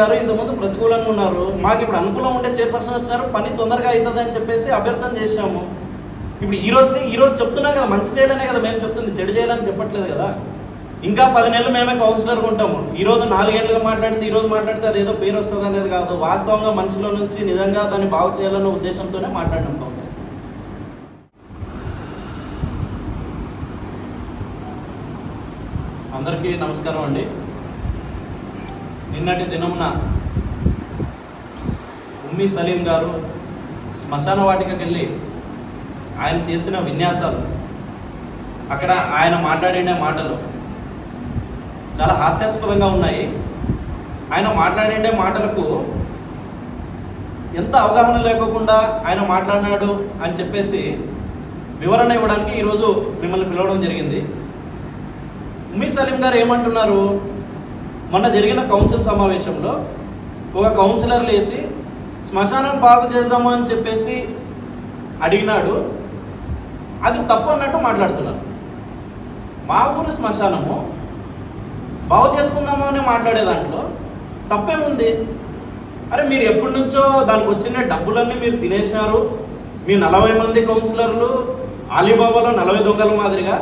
గారు ఇంతకుముందు ప్రతికూలంగా ఉన్నారు. మాకు ఇప్పుడు అనుకూలం ఉండే చైర్పర్సన్ వచ్చారు. పని తొందరగా అవుతుంది అని చెప్పేసి అభ్యర్థన చేశాము. ఇప్పుడు ఈ రోజుకి ఈరోజు చెప్తున్నాం కదా మంచి చేయాలనే కదా మేము చెప్తుంది చెడు చేయాలని చెప్పట్లేదు కదా. ఇంకా పది నెలలు మేమే కౌన్సిలర్గా ఉంటాము. ఈరోజు నాలుగేళ్ళుగా మాట్లాడింది ఈరోజు మాట్లాడితే అది ఏదో పేరు వస్తుంది అనేది కాదు. వాస్తవంగా మనుషుల నుంచి నిజంగా దాన్ని బాగు చేయాలన్న ఉద్దేశంతోనే మాట్లాడడం కౌన్సిల్ అందరికీ నమస్కారం అండి. నిన్నటి దినమున ఉమ్మి సలీం గారు శ్మశాన వాటికకి వెళ్ళి ఆయన చేసిన విన్యాసాలు అక్కడ ఆయన మాట్లాడిన మాటలు చాలా హాస్యాస్పదంగా ఉన్నాయి. ఆయన మాట్లాడిన మాటలకు ఎంత అవగాహన లేకోకుండా ఆయన మాట్లాడినాడు అని చెప్పేసి వివరణ ఇవ్వడానికి ఈరోజు మిమ్మల్ని పిలవడం జరిగింది. ఉమ్మీ సలీం గారు ఏమంటున్నారు? మొన్న జరిగిన కౌన్సిల్ సమావేశంలో ఒక కౌన్సిలర్ లేచి శ్మశానం బాగు చేద్దాము అని చెప్పేసి అడిగినాడు. అది తప్పు అన్నట్టు మాట్లాడుతున్నారు. మా ఊరు శ్మశానము బాగు చేసుకుందాము అని మాట్లాడే దాంట్లో తప్పేముంది? అరే మీరు ఎప్పటి నుంచో దానికి వచ్చిన డబ్బులన్నీ మీరు తినేసినారు మీ నలభై మంది కౌన్సిలర్లు అలీబాబాలో నలభై దొంగల మాదిరిగా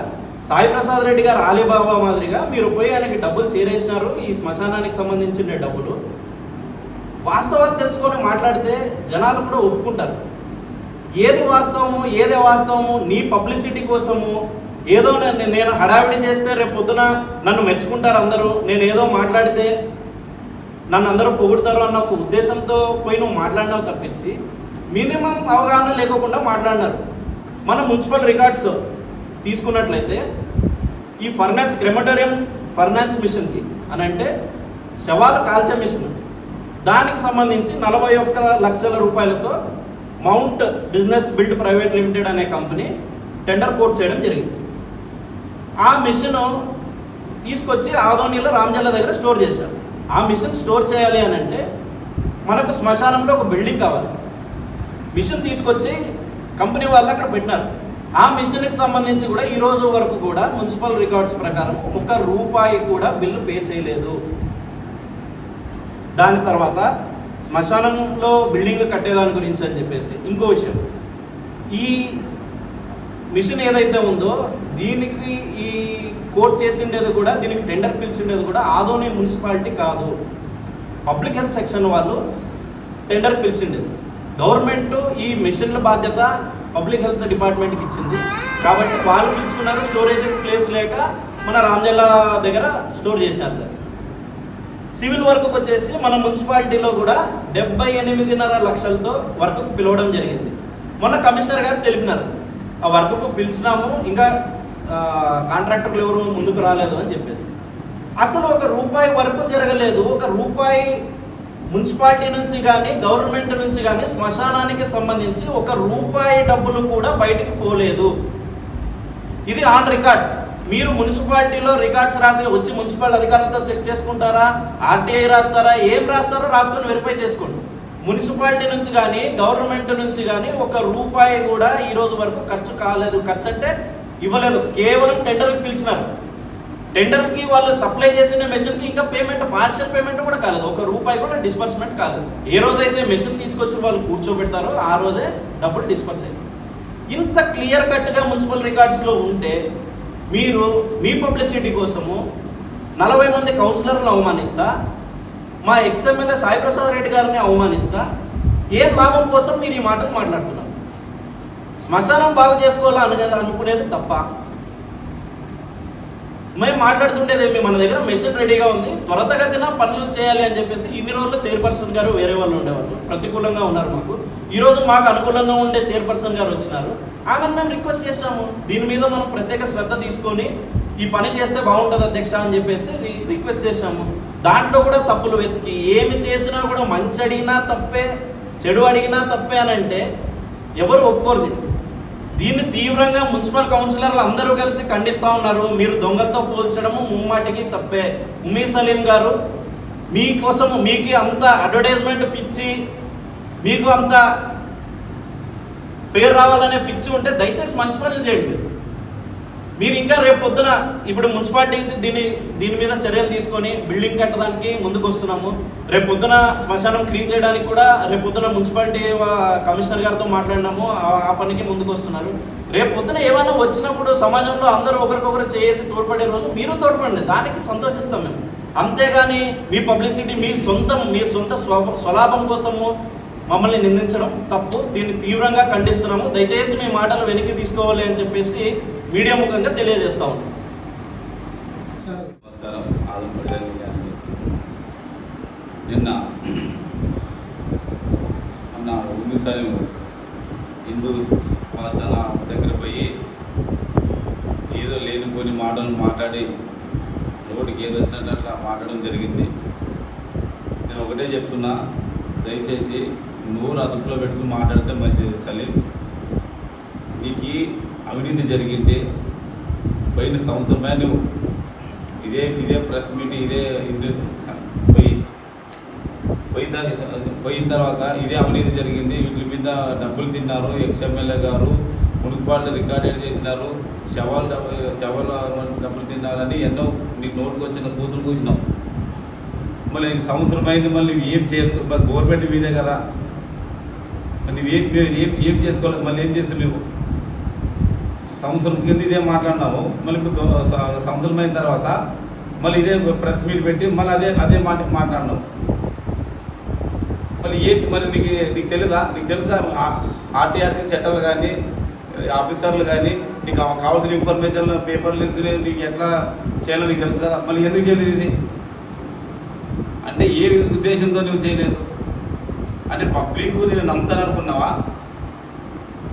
సాయి ప్రసాద్ రెడ్డి గారు ఆలీబాబా మాదిరిగా మీరు పోయి ఆయనకి డబ్బులు చేరేసినారు ఈ శ్మశానానికి సంబంధించిన డబ్బులు. వాస్తవాలు తెలుసుకొని మాట్లాడితే జనాలు కూడా ఒప్పుకుంటారు. ఏది వాస్తవము ఏది వాస్తవము నీ పబ్లిసిటీ కోసము ఏదో నేను నేను హడావిడి చేస్తే రేపు పొద్దున నన్ను మెచ్చుకుంటారు అందరూ నేను ఏదో మాట్లాడితే నన్ను అందరూ పొగుడతారు అన్న ఒక ఉద్దేశంతో పోయి నువ్వు మాట్లాడినావు తప్పించి మినిమం అవగాహన లేకోకుండా మాట్లాడినారు. మన మున్సిపల్ రికార్డ్స్ తీసుకున్నట్లయితే ఈ ఫర్నాన్స్ క్రెమటోరియం ఫర్నాన్స్ మిషన్కి అని అంటే శవాలు కాల్చే మిషన్. దానికి సంబంధించి నలభై ఒక్క లక్షల రూపాయలతో mount business build private limited అనే కంపెనీ టెండర్ కోట్ చేయడం జరిగింది. ఆ మిషన్ తీసుకొచ్చి ఆదోనిలో రామజల్ల దగ్గర స్టోర్ చేశారు. ఆ మిషన్ స్టోర్ చేయాలి అని అంటే మనకు శ్మశానంలో ఒక బిల్డింగ్ కావాలి. మిషన్ తీసుకొచ్చి కంపెనీ వాళ్ళు అక్కడ పెట్టినారు. ఆ మిషన్కి సంబంధించి కూడా ఈ రోజు వరకు కూడా మున్సిపల్ రికార్డ్స్ ప్రకారం ఒక్క రూపాయి కూడా బిల్లు పే చేయలేదు. దాని తర్వాత శ్మశానంలో బిల్డింగ్ కట్టేదాని గురించి అని చెప్పేసి ఇంకో విషయం. ఈ మిషన్ ఏదైతే ఉందో దీనికి ఈ కోట్ చేసిండేది కూడా దీనికి టెండర్ పిలిచిండేది కూడా ఆదోని మున్సిపాలిటీ కాదు. పబ్లిక్ హెల్త్ సెక్షన్ వాళ్ళు టెండర్ పిలిచిండేది. గవర్నమెంట్ ఈ మిషన్ల బాధ్యత పబ్లిక్ హెల్త్ డిపార్ట్మెంట్కి ఇచ్చింది. కాబట్టి వాళ్ళు పిలుచుకున్నారు స్టోరేజ్ ప్లేస్ లేక మన రామజల్ల దగ్గర స్టోర్ చేశారు. సివిల్ వర్క్కి వచ్చేసి మన మున్సిపాలిటీలో కూడా డెబ్బై ఎనిమిదిన్నర లక్షలతో వర్క్కు పిలవడం జరిగింది. మొన్న కమిషనర్ గారు తెలిపినారు. ఆ వర్క్కు పిలిచినాము ఇంకా కాంట్రాక్టర్లు ఎవరు ముందుకు రాలేదు అని చెప్పేసి. అసలు ఒక రూపాయి వరకు జరగలేదు. ఒక రూపాయి మున్సిపాలిటీ నుంచి కానీ గవర్నమెంట్ నుంచి కానీ శ్మశానానికి సంబంధించి ఒక రూపాయి డబ్బులు కూడా బయటికి పోలేదు. ఇది ఆన్ రికార్డ్. మీరు మున్సిపాలిటీలో రికార్డ్స్ రాసి వచ్చి మున్సిపల్ అధికారులతో చెక్ చేసుకుంటారా? ఆర్టీఐ రాస్తారా? ఏం రాస్తారో రాసుకొని వెరిఫై చేసుకోండి. మున్సిపాలిటీ నుంచి కానీ గవర్నమెంట్ నుంచి కానీ ఒక రూపాయి కూడా ఈరోజు వరకు ఖర్చు కాలేదు. ఖర్చు అంటే ఇవ్వలేదు. కేవలం టెండర్కి పిలిచినారు. టెండర్కి వాళ్ళు సప్లై చేసిన మెషిన్కి ఇంకా పేమెంట్ పార్షల్ పేమెంట్ కూడా కాలేదు. ఒక రూపాయి కూడా డిస్బర్స్మెంట్ కాలేదు. ఏ రోజైతే మెషిన్ తీసుకొచ్చి వాళ్ళు కూర్చోబెడతారో ఆ రోజే డబ్బులు డిస్బర్స్ అయింది ఇంత క్లియర్ కట్గా మున్సిపల్ రికార్డ్స్లో ఉంటే మీరు మీ పబ్లిసిటీ కోసము నలభై మంది కౌన్సిలర్లను అవమానిస్తా మా ఎక్స్ఎమ్మెల్యే సాయిప్రసాద్ రెడ్డి గారిని అవమానిస్తా ఏ లాభం కోసం మీరు ఈ మాటలు మాట్లాడుతున్నారు? శ్మశానం బాగు చేసుకోవాలని అనుకునేది తప్ప మేము మాట్లాడుతుండేది మన దగ్గర మెషిన్ రెడీగా ఉంది. త్వరతగతిన పనులు చేయాలి అని చెప్పేసి ఇన్ని రోజులు చైర్పర్సన్ గారు వేరే వాళ్ళు ఉండేవాళ్ళు. ప్రతికూలంగా ఉన్నారు మాకు. ఈరోజు మాకు అనుకూలంగా ఉండే చైర్పర్సన్ గారు వచ్చినారు. ఆమెను మేము రిక్వెస్ట్ చేసాము దీని మీద మనం ప్రత్యేక శ్రద్ధ తీసుకొని ఈ పని చేస్తే బాగుంటుంది అధ్యక్ష అని చెప్పేసి రిక్వెస్ట్ చేసాము దాంట్లో కూడా తప్పులు వెతికి. ఏమి చేసినా కూడా మంచి అడిగినా తప్పే చెడు అడిగినా తప్పే అని అంటే ఎవరు ఒప్పుకోరు దీనికి. దీన్ని తీవ్రంగా మున్సిపల్ కౌన్సిలర్లు అందరూ కలిసి ఖండిస్తూ ఉన్నారు. మీరు దొంగలతో పోల్చడము ముమ్మాటికి తప్పే. ఉమీ సలీం గారు మీకోసము మీకు అంత అడ్వర్టైజ్మెంట్ పిచ్చి మీకు అంత పేరు రావాలనే పిచ్చి ఉంటే దయచేసి మంచి పనులు చేయండి. మీరు ఇంకా రేపు పొద్దున ఇప్పుడు మున్సిపాలిటీ దీని దీని మీద చర్యలు తీసుకొని బిల్డింగ్ కట్టడానికి ముందుకు వస్తున్నాము. రేపు పొద్దున శ్మశానం క్లీన్ చేయడానికి కూడా రేపు పొద్దున మున్సిపాలిటీ కమిషనర్ గారితో మాట్లాడినాము. ఆ- ఆ పనికి ముందుకు వస్తున్నారు. రేపు పొద్దున ఏమైనా వచ్చినప్పుడు సమాజంలో అందరూ ఒకరికొకరు చేసి తోడ్పడే రోజు మీరు తోడ్పడండి. దానికి సంతోషిస్తాం మేము. అంతేగాని మీ పబ్లిసిటీ మీ సొంతం మీ సొంత స్వ స్వలాభం కోసము మమ్మల్ని నిందించడం తప్పు. దీన్ని తీవ్రంగా ఖండిస్తున్నాము. దయచేసి మీ మాటలు వెనక్కి తీసుకోవాలి అని చెప్పేసి మీడియా ముఖంగా తెలియజేస్తా ఉన్నాం. నమస్కారం. నిన్న మొన్న ఉన్నిసారి హిందూ శ్వాసన దగ్గర పోయి ఏదో లేనిపోని మాటలు మాట్లాడి నోటికి ఏదో వచ్చినట్టు అట్లా మాట్లాడడం జరిగింది. నేను ఒకటే చెప్తున్నా దయచేసి నోరు అదుపులో పెట్టుకుని మాట్లాడితే మంచిది. సలీం నీకు అవినీతి జరిగింటే పోయిన సంవత్సరమే నువ్వు ఇదే ఇదే ప్రెస్ మీట్ ఇదే ఇది పోయి పోయిన పోయిన తర్వాత ఇదే అవినీతి జరిగింది. వీటి మీద డబ్బులు తిన్నారు. ఎక్స్ఎమ్మెల్యే గారు మున్సిపాలిటీ రికార్డెడ్ చేసినారు. శవాలు శవాలు డబ్బులు తిన్నారని ఎన్నో నీకు నోటుకు వచ్చిన కూతురు కూసినావు. మళ్ళీ సంవత్సరం అయింది మళ్ళీ నువ్వు ఏం చేసుకో మరి గవర్నమెంట్ మీదే కదా. మరి నువ్వు ఏం ఏం ఏం చేసుకోవాలి? మళ్ళీ ఏం చేస్తావు నువ్వు సంవత్సరం కింద ఇదే మాట్లాడినావు మళ్ళీ ఇప్పుడు సంవత్సరం అయిన తర్వాత మళ్ళీ ఇదే ప్రెస్ మీట్ పెట్టి మళ్ళీ అదే అదే మాట మాట్లాడినావు. మళ్ళీ ఏంటి మరి నీకు నీకు తెలుదా? నీకు తెలుసా? ఆర్టీఆర్టీ చట్టాలు కానీ ఆఫీసర్లు కానీ నీకు కావాల్సిన ఇన్ఫర్మేషన్ పేపర్లు తీసుకుని నీకు ఎట్లా చేయాలో నీకు తెలుసు? కదా మళ్ళీ ఎందుకు చేయలేదు ఇది? అంటే ఏ ఉద్దేశంతో నువ్వు చేయలేదు? అంటే పబ్లిక్ నేను నమ్ముతాను అనుకున్నావా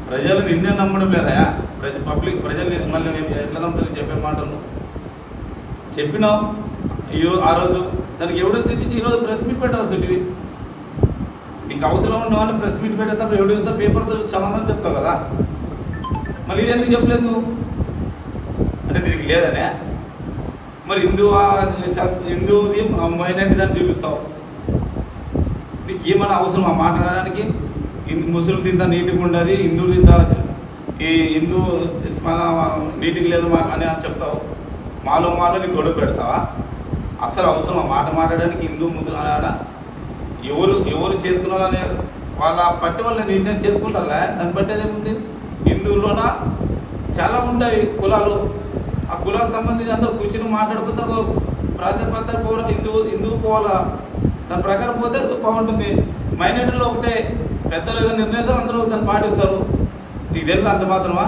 ప్రజలు నిన్నే నమ్మడం లేదా? ప్రజ పబ్లిక్ ప్రజల్ని నిన్ను మళ్ళీ ఎట్లా నమ్ముతారు చెప్పే మాటలు. చెప్పినావు. ఈరోజు ఆ రోజు దానికి ఎవిడెన్స్ ఇప్పించి ఈరోజు ప్రెస్ మీట్ పెట్టాల్సి ఉంటుంది నీకు అవసరం ఉన్న ప్రెస్ మీట్ పెట్టేటప్పుడు ఎవిడెన్స్ పేపర్తో సమాధానం చెప్తావు కదా. మళ్ళీ ఇది ఎందుకు చెప్పలేదు అంటే దీనికి లేదనే. మరి హిందూ హిందూది మైనార్టీ దాన్ని చూపిస్తావు. నీకు ఏమైనా అవసరం ఆ మాట్లాడడానికి ముస్లిం తింత నీట్గా ఉండదు హిందువులు తింత ఈ హిందూ మన నీట్గా లేదు మా- అని చెప్తావు. మాలో మాలో నీకు గొడవ పెడతావా? అసలు అవసరం ఆ మాట మాట్లాడడానికి హిందూ ముస్లిం అలా ఎవరు ఎవరు చేసుకున్నారనే వాళ్ళ పట్టి వాళ్ళని నిర్ణయం చేసుకుంటారా దాన్ని బట్టి ఏముంది? హిందువులోన చాలా ఉంటాయి కులాలు. ఆ కులాలకు సంబంధించి అందరూ కూర్చుని మాట్లాడుకుంటారు. ప్రాశస్పత్ర పౌర హిందువు హిందువు పోవాలా? దాని ప్రకారం పోతే బాగుంటుంది. మైనార్టీలో ఒకటే పెద్దలు ఏదో నిర్ణయిస్తారు అందరూ దాన్ని పాటిస్తారు. నీకు తెలుసు అంత మాత్రమా?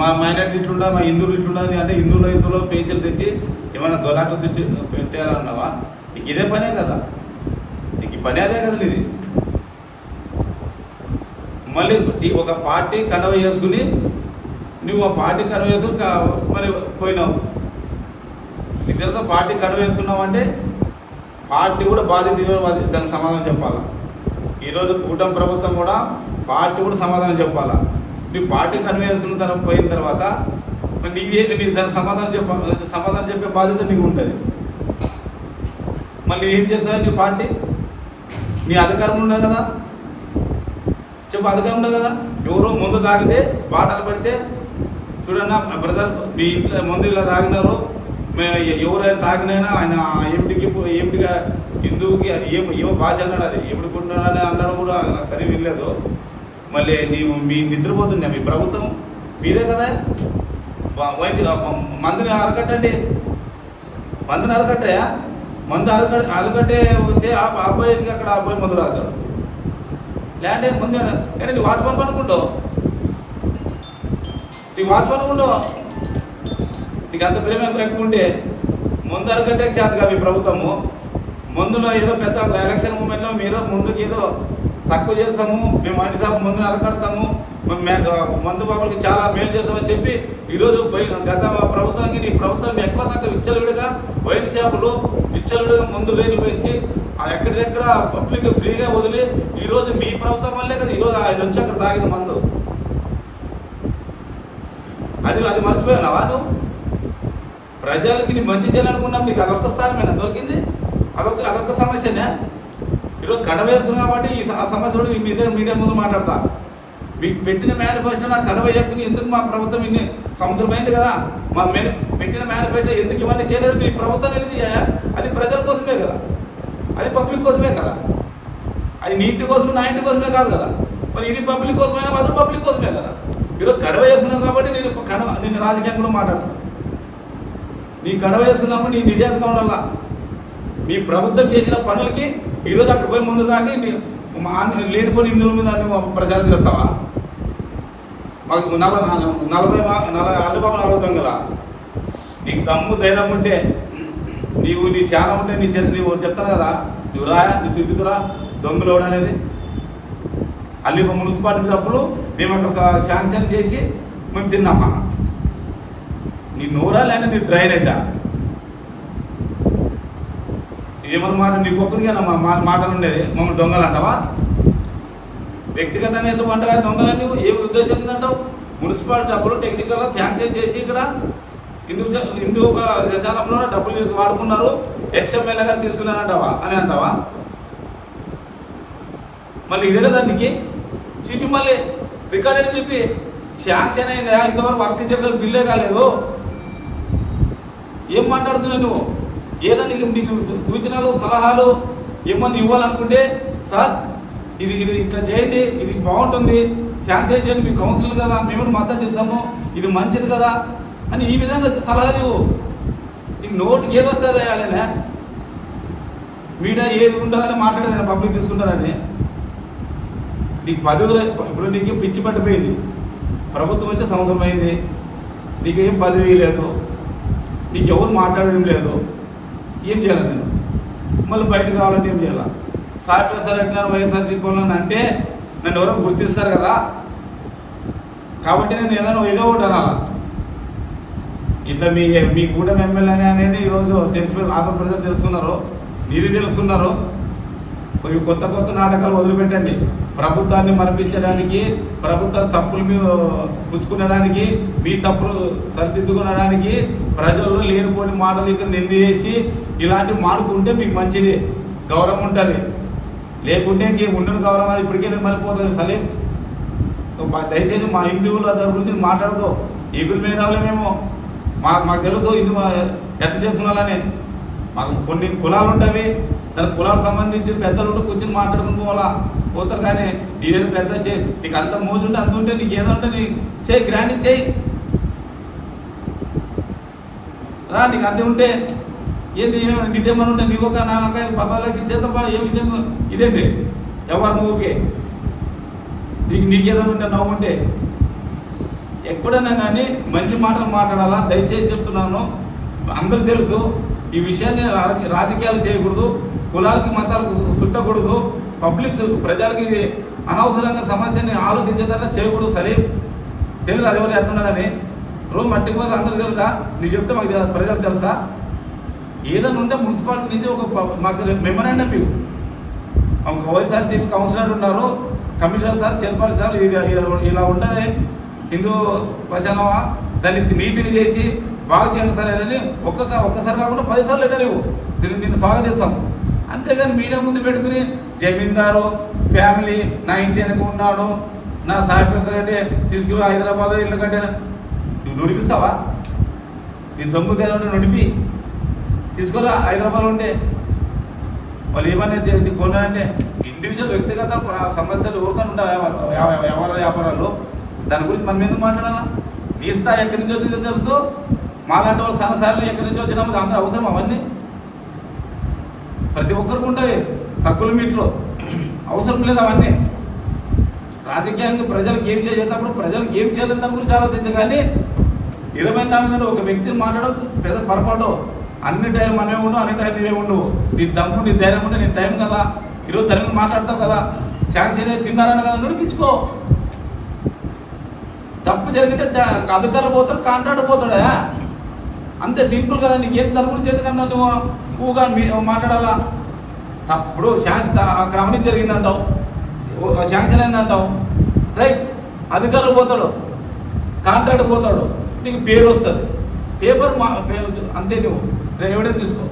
మా మైనార్టీ ఇట్లుండా మా హిందువులు ఇట్లుండా అని అంటే హిందువులు హిందువులో పేచీలు తెచ్చి ఏమైనా గొలాట్లు తెచ్చి పెట్టారన్నావా నీకు ఇదే పనే కదా. నీకు ఈ పని అదే కదా నీది. మళ్ళీ ఒక పార్టీ కనవ చేసుకుని నువ్వు ఆ పార్టీ కనవ చేసుకుని మరి పోయినావు. నీకు తెలుసా పార్టీ కనవ వేసుకున్నావు అంటే పార్టీ కూడా బాధ్యత బాధ్యత దానికి సమాధానం చెప్పాలా. ఈరోజు కూటమి ప్రభుత్వం కూడా పార్టీ కూడా సమాధానం చెప్పాలా. నీ పార్టీ కన్వే తన తర్వాత పోయిన తర్వాత నీవే నీకు దానికి సమాధానం చెప్ప సమాధానం చెప్పే బాధ్యత నీకు ఉంటుంది. మళ్ళీ ఏం చేస్తావు నీ పార్టీ? నీ అధికారం ఉండదు కదా? చెప్పు అధికారం ఉండదు కదా? ఎవరో ముందు తాగితే బాటలు పెడితే చూడన్నా బ్రదర్ మీ ఇంట్లో ముందు ఇలా తాగినారు ఎవరైనా తాగినైనా ఆయన ఏమిటికి ఏమిటిగా హిందువుకి అది ఏం ఏమో భాష అన్నాడు అది? ఎప్పుడు పుట్టినాడని అన్నాడు కూడా నాకు సరి వినలేదు. మళ్ళీ నీవు మీ నిద్రపోతుండే మీ ప్రభుత్వం మీరే కదా? వయసు మందుని అరకట్టండి. మందుని అరకట్టయా? మందు అరకట్ట అరకట్టే వస్తే ఆ అబ్బాయికి అక్కడ ఆ అబ్బాయి మందు తాగుతాడు. లేదంటే ముందు అంటే నీ వాచ్మన్ పనుకుంటావు? నీ వాచ్మన్ ఉండవు నీకు అంత ప్రేమ ఎక్కువ ఉంటే? ముందు అరగట్టే చేతగా మీ ప్రభుత్వము. ముందులో ఏదో పెద్ద ఎలక్షన్ మూమెంట్లో ఏదో ముందుకు ఏదో తక్కువ చేస్తాము మేము అన్ని సార్లు ముందు అరకడతాము మేము మందు బాబులకి చాలా మేలు చేస్తామని చెప్పి ఈరోజు గత ప్రభుత్వానికి నీ ప్రభుత్వం ఎక్కువ తక్కువ విచ్చలవిడిగా వైన్ షాపులు విచ్చలవిడిగా ముందు రేట్లు పెంచి ఆ ఎక్కడిదెక్కడ పబ్లిక్ ఫ్రీగా వదిలి ఈరోజు మీ ప్రభుత్వం వల్లే కదా ఈరోజు ఆయన వచ్చి అక్కడ తాగిన మందు. అది అది మర్చిపోయినావా నువ్వు? ప్రజలకి నీ మంచి చేయాలనుకున్నాం నీకు అదొక్క స్థానమేనా? దొరికింది? అదొక అదొక సమస్యనే? ఈరోజు కడ కాబట్టి ఈ సమస్య మీ మీద మీడియా ముందు మాట్లాడతా. మీకు పెట్టిన మేనిఫెస్టో నాకు కడవ చేసుకుని ఎందుకు మా ప్రభుత్వం ఇన్ని సంవత్సరమైంది కదా? మా మెను పెట్టిన మేనిఫెస్టో ఎందుకు ఇవన్నీ చేయలేదు? మీ ప్రభుత్వం అనేది అది ప్రజల కోసమే కదా. అది పబ్లిక్ కోసమే కదా. అది నీ ఇంటి కోసమే నా ఇంటి కోసమే కాదు కదా. మరి ఇది పబ్లిక్ కోసమైనా మాత్రం పబ్లిక్ కోసమే కదా. ఈరోజు కడవ వేసుకున్నావు కాబట్టి నేను కడవ నేను రాజకీయం కూడా మాట్లాడతాను నీ కడవ వేసుకున్నప్పుడు నీ నిజాయితీగా ఉండాలా మీ ప్రభుత్వం చేసిన పనులకి ఈరోజు అక్కడ పోయి ముందు దాగి నీ మా లేనిపోయిన ఇందుల మీద నువ్వు ప్రచారం చేస్తావా? మాకు నలభై నలభై మా- నలభై అల్లుబాబు నలభై కదా. నీకు దమ్ము ధైర్యం ఉంటే నీవు నీ శానం ఉంటే నీ చెల్లి నీవు చెప్తాను కదా. నువ్వు రాయా నువ్వు చూపితురా దొంగలు అనేది. అల్లి మున్సిపాలిటీ డబ్బులు మేము అక్కడ శాంక్షన్ చేసి మేము తిన్నామా? నీ నోరా లేని నీ డ్రైనేజా? ఏమన్నా మాట నీకు ఒక్కడిగా మా మా- మాటలు ఉండేది మమ్మల్ని దొంగలు అంటావా? వ్యక్తిగతంగా ఎట్లా వంటగా దొంగలని నువ్వు ఏ ఉద్దేశం ఉందంటావు మున్సిపాలిటీ డబ్బులు టెక్నికల్గా శాంక్షన్ చేసి ఇక్కడ హిందూ స- హిందూ ఒక దశాలంలో డబ్బులు వాడుకున్నారు ఎక్స్ఎంఎల్ఏ గారు తీసుకున్నారంటావా? అని అంటావా? మళ్ళీ ఇదే దానికి? చెప్పి మళ్ళీ రికార్డెడ్ చెప్పి శాంక్షన్ అయిందా? ఇంతవరకు వర్క్ జరగలేదు బిల్లే కాలేదు. ఏం మాట్లాడుతున్నావు నువ్వు? ఏదో నీకు నీకు సూచనలు సలహాలు ఏమన్నా ఇవ్వాలనుకుంటే సార్ ఇది ఇది ఇట్లా చేయండి ఇది బాగుంటుంది శాంక్షన్ చేయండి మీ కౌన్సిల్ కదా మేము కూడా మద్దతు ఇస్తాము ఇది మంచిది కదా అని ఈ విధంగా సలహాలు ఇవ్వు. నీకు నోటికి ఏదో వస్తుంది అదేనా మీడియా ఏది ఉండదని మాట్లాడేది పబ్లిక్ తీసుకుంటారని. నీకు పదవి ఇప్పుడు నీకు పిచ్చి పట్టిపోయింది. ప్రభుత్వం వచ్చే సంవత్సరం అయింది. నీకేం పదవి లేదు. నీకు ఎవరు మాట్లాడడం లేదు. ఏం చేయాలి నేను? మళ్ళీ బయటకు రావాలంటే ఏం చేయాలి? సార్ సార్ ఎట్లా వైఎస్ఆర్సీపీ వాళ్ళని అంటే నన్ను ఎవరో గుర్తిస్తారు కదా. కాబట్టి నేను ఏదైనా ఏదో ఒకటి అనాలా? ఇట్లా మీ మీ కూటమి ఎమ్మెల్యే అనేది ఈరోజు తెలిసిపోయి ఆంధ్ర ప్రజలు తెలుసుకున్నారు. నిధి తెలుసుకున్నారు. కొన్ని కొత్త కొత్త నాటకాలు వదిలిపెట్టండి. ప్రభుత్వాన్ని మరపించడానికి ప్రభుత్వ తప్పులు మీరు పుచ్చుకునడానికి మీ తప్పులు సరిదిద్దుకునడానికి ప్రజల్లో లేనిపోని మాటలు ఇక్కడ నింది చేసి ఇలాంటివి మానుకుంటే మీకు మంచిది. గౌరవం ఉంటుంది. లేకుంటే ఇంకేం ఉండని గౌరవం అది ఇప్పటికే మరిపోతుంది. సలీం. మా- దయచేసి మా హిందువుల దాని గురించి మాట్లాడదు. ఎగురు మేధావులే మేము. మా మాకు తెలుసు హిందూ ఎట్లా చేసుకున్నాలని మాకు కొన్ని కులాలు ఉంటాయి. దాని కులాలకు సంబంధించి పెద్దలు కూర్చొని మాట్లాడుకుని పోవాలా? పోతారు కానీ నీదేదో పెద్ద చే నీకు అంత మోజు ఉంటే అంత ఉంటే నీకు ఏదో ఉంటే నీ చేయి గ్రాండ్ చేయి. రా నీకు అంతే ఉంటే. ఏంది ఏమి- నీదేమని ఉంటే నీకు ఒక నాన్నక పదహారు లక్షలు చేద్దాం ఏమి ఇదేంటి? ఎవరు నువ్వుకే? నీకు నీకేదైనా ఉంటే నవ్వు ఉంటే. ఎప్పుడైనా కానీ మంచి మాటలు మాట్లాడాలా? దయచేసి చెప్తున్నాను. అందరికి తెలుసు ఈ విషయాన్ని రాజకీయాలు చేయకూడదు కులాలకి మతాలకు చుట్టకూడదు పబ్లిక్ ప్రజలకి ఇది అనవసరంగా సమస్యని ఆలోచించేదన్నా చేయకూడదు సరే తెలియదు అది ఎవరు ఎట్లున్నదని రోజు మట్టికి పోతే అందరికి తెలుసా? నీకు చెప్తే మాకు తెలు- ప్రజలకు తెలుసా? ఏదైనా ఉంటే మున్సిపాలిటీ నుంచి ఒక మాకు మెమరాండం మీకు ఒక వైఎస్ఆర్సీపీ కౌన్సిలర్ ఉన్నారు కమిషనర్ సార్ చైర్పర్సన్ సార్ ఇది ఇలా- ఇలా హిందూ ప్రశానమా దాన్ని నీట్గా చేసి బాగా చేయండి సార్ అని ఒక్కొక్క ఒక్కసారి కాకుండా పదిసార్లు లెటర్ ఇవ్వు. దీన్ని నేను స్వాగతిస్తాం. అంతేగాని మీడియా ముందు పెట్టుకుని జమీందారు ఫ్యామిలీ నా ఇంటి వెనక ఉన్నాడు నా సాయి ప్రెసిడెంట్ తీసుకుని హైదరాబాద్ ఇల్లు కట్టాను. నువ్వు నుడిపిస్తావా? నీ దమ్ము దేవుడు నుడిపి. తీసుకురా హైదరాబాద్ ఉండే. వాళ్ళు ఏమన్నా కొన్నారంటే ఇండివిజువల్ వ్యక్తిగత సమస్యలు ఎవరికైనా ఉంటాయి వ్యాపార వ్యాపార వ్యాపారాలు దాని గురించి మనం ఎందుకు మాట్లాడాలా? నీ స్థాయి ఎక్కడి నుంచి వచ్చిందో తెలుసు మాలాంటి వాళ్ళు సన్నసార్లు ఎక్కడి నుంచి వచ్చినామో అందరూ అవసరం అవన్నీ. ప్రతి ఒక్కరికి ఉంటాయి తక్కువ మీట్లో అవసరం లేదు అవన్నీ. రాజకీయంగా ప్రజలకు ఏం చేసేటప్పుడు ప్రజలకు ఏం చేయలేదు దాని గురించి ఆలోచించు కానీ ఇరవై నాలుగు గంటలు ఒక వ్యక్తిని మాట్లాడడం పెద్ద పొరపాటు. అన్ని టైం మనమే ఉండు అన్ని టైం నీవే ఉండవు నీ దమ్ము నీ ధైర్యం ఉంటే నీ టైం కదా. ఈరోజు తరగతి మాట్లాడతావు కదా. శాంక్షన్ తిన్నారని కదా నడిపించుకో. తప్పు జరిగితే అధికారులు పోతారు కాంట్రాక్ట్ పోతాడా? అంతే సింపుల్ కదా. నీకు ఏది దాని గురించి నువ్వు? ఊగా మాట్లాడాలా? తప్పుడు శాంక్షన్ అక్కడ అవినీతి జరిగిందంటావు. Sanction అయిందంటావు right. అధికారులు పోతాడు. కాంట్రాక్ట్ పోతాడు. నీకు పేరు వస్తుంది. పేపర్ మా అంతే నువ్వు. ఎవిడెన్స్ తీసుకో.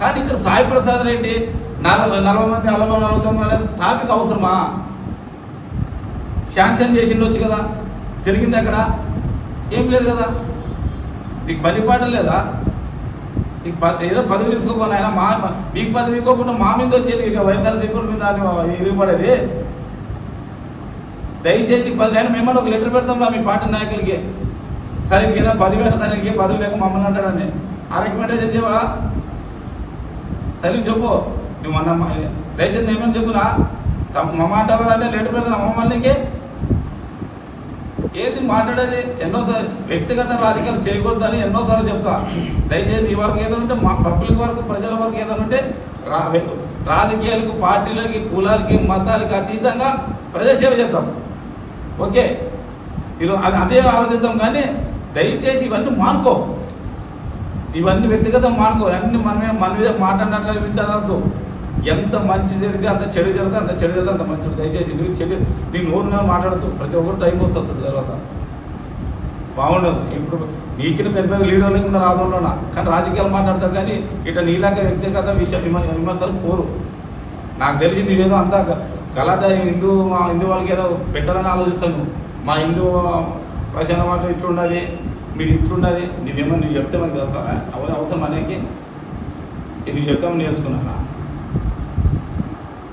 కానీ ఇక్కడ సాయి ప్రసాద్ రెడ్డి నలభై నలభై మంది నలభై నలభై తొమ్మిది టాపిక్ అవసరమా? శాంక్షన్ చేసి ఉండొచ్చు కదా? జరిగింది అక్కడ? ఏం లేదు కదా? నీకు పని పాట లేదా? నీకు ప- ఏదో పదవి తీసుకోకుండా ఆయన మా మీకు పదవి ఇవ్వకుండా మా మీద వచ్చేది ఇక వైఎస్ఆర్సీపీ మీద ఇరిగిపడేది దయచేసి నీకు పది అయినా మేమన్నా ఒక లెటర్ పెడతాం రా మీ పార్టీ నాయకులకి. సరే ఇంకేనా పదివేల సరే పదవి లేక మమ్మల్ని అంటాడని. ఆ రికమెండేషన్ చెప్పరా సరే చెప్పు. నువ్వు అన్న దయచేసి ఏమని చెప్పురా? తమ- మా అంటే లేటు పెడతాను మమ్మల్ని ఏది మాట్లాడేది? ఎన్నోసార్లు వ్యక్తిగత రాజకీయాలు చేయకూడదని ఎన్నోసార్లు చెప్తా. దయచేసి ఈ వరకు ఏదైనా ఉంటే మా పబ్లిక్ వరకు ప్రజల వరకు ఏదైనా ఉంటే రా రాజకీయాలకు పార్టీలకి కులాలకి మతాలకి అతీతంగా ప్రజాసేవ చేద్దాం. ఓకే? ఈరోజు అది అదే ఆలోచిద్దాం కానీ దయచేసి ఇవన్నీ మానుకో. ఇవన్నీ వ్యక్తిగతం మానుకో. అన్ని మనమే మన మీద మాట్లాడినట్లు వింటారద్దు ఎంత మంచి జరిగితే అంత చెడు జరిగితే అంత చెడు జరిగితే అంత మంచి దయచేసి నువ్వు చెడు నీ నోరు నేను మాట్లాడద్దు. ప్రతి ఒక్కరు టైం వస్తుంది తర్వాత. బాగుండదు. ఇప్పుడు నీకిన పెద్ద పెద్ద లీడర్లు ఉన్న రాదంలోనా కానీ రాజకీయాలు మాట్లాడతారు కానీ ఇట్లా నీలాగా వ్యక్తిగత విషయం విమర్శలు పోరు. నాకు తెలిసింది ఇవేదో అంతా కలాట హిందూ మా హిందూ వాళ్ళకి ఏదో పెట్టాలని ఆలోచిస్తాను. మా హిందూ భాషణ మాట ఇట్లున్నది మీరు ఇట్లున్నది నేనేమో నువ్వు చెప్తే మనకి తెలుసా అవసరం అవసరం అనేకి నీకు చెప్తామని నేర్చుకున్నానా?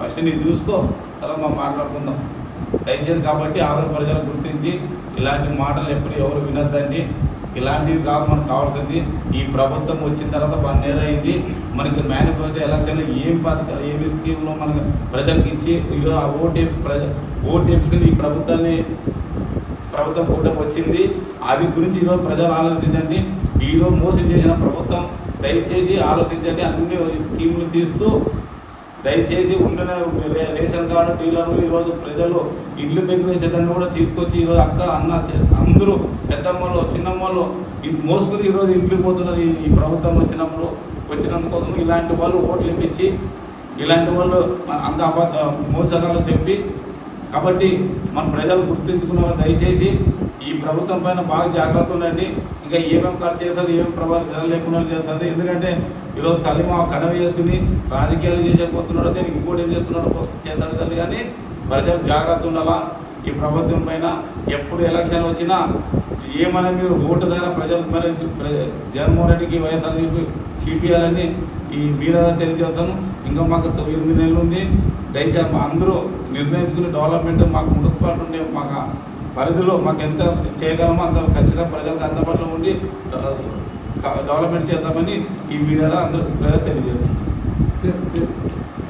ఫస్ట్ నీకు చూసుకో తర్వాత మనం మాట్లాడుకుందాం. దయచేసి కాబట్టి ఆంధ్ర ప్రజలు గుర్తించి ఇలాంటి మాటలు ఎప్పుడు ఎవరు వినొద్దండి. ఇలాంటివి కాదు మనకు కావాల్సింది. ఈ ప్రభుత్వం వచ్చిన తర్వాత వన్ ఇయర్ అయింది మనకి మేనిఫెస్టో ఎలక్షన్లో ఏం పథకం ఏమి స్కీమ్లో మనకు ప్రజలకు ఇచ్చి ఈరోజు ఆ ఓటు ప్రజ ఓటు ఈ ప్రభుత్వాన్ని ప్రభుత్వం కూటమి వచ్చింది. అది గురించి ఈరోజు ప్రజలు ఆలోచించండి. ఈరోజు మోసం చేసిన ప్రభుత్వం దయచేసి ఆలోచించండి. అన్ని స్కీములు తీస్తూ దయచేసి ఉండిన రేషన్ కార్డు డీలర్లు ఈరోజు ప్రజలు ఇల్లు దగ్గర వేసేదాన్ని కూడా తీసుకొచ్చి ఈరోజు అక్క అన్న అందరూ పెద్దమ్మలు చిన్నమ్మలు మోసుకుని ఈరోజు ఇంటికి పోతున్నారు. ఈ ఈ ప్రభుత్వం వచ్చినప్పుడు వచ్చినందుకోసం ఇలాంటి వాళ్ళు ఓట్లు ఇప్పించి ఇలాంటి వాళ్ళు అంత అబద్ధ మోసగాలు చెప్పి కాబట్టి మన ప్రజలు గుర్తించుకున్న వాళ్ళు దయచేసి ఈ ప్రభుత్వం పైన బాగా జాగ్రత్త ఉండండి. ఇంకా ఏమేమి ఖర్చు చేస్తుంది ఏమేమి ప్రభావం లేకుండా చేస్తుంది. ఎందుకంటే ఈరోజు సలీమా కడవ చేసుకుని రాజకీయాలు చేసేపోతున్నాడో దీనికి ఇంకోటి ఏం చేస్తున్నాడో చేస్తాడు కానీ ప్రజలు జాగ్రత్త ఉండాలా? ఈ ప్రభుత్వం పైన ఎప్పుడు ఎలక్షన్ వచ్చినా ఏమైనా మీరు ఓటు ద్వారా ప్రజలు మరి జగన్మోహన్ రెడ్డికి వైఎస్ఆర్ చూపించాలని ఈ మీడియా తెలియజేస్తాను ఇంకా మాకు తొమ్మిది నెలలు ఉంది. దయచేసి మా అందరూ నిర్ణయించుకుని డెవలప్మెంట్ మాకు మున్సిపాలిటీ ఉండే మాకు పరిధిలో మాకు ఎంత చేయగలమో అంత ఖచ్చితంగా ప్రజలకు అందుబాటులో ఉండి డెవలప్మెంట్ చేద్దామని ఈ మీడియా ద్వారా అందరూ ప్రజలు తెలియజేస్తున్నాం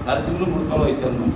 నరసింహులు మున్సిపల్ ఇచ్చారు మనం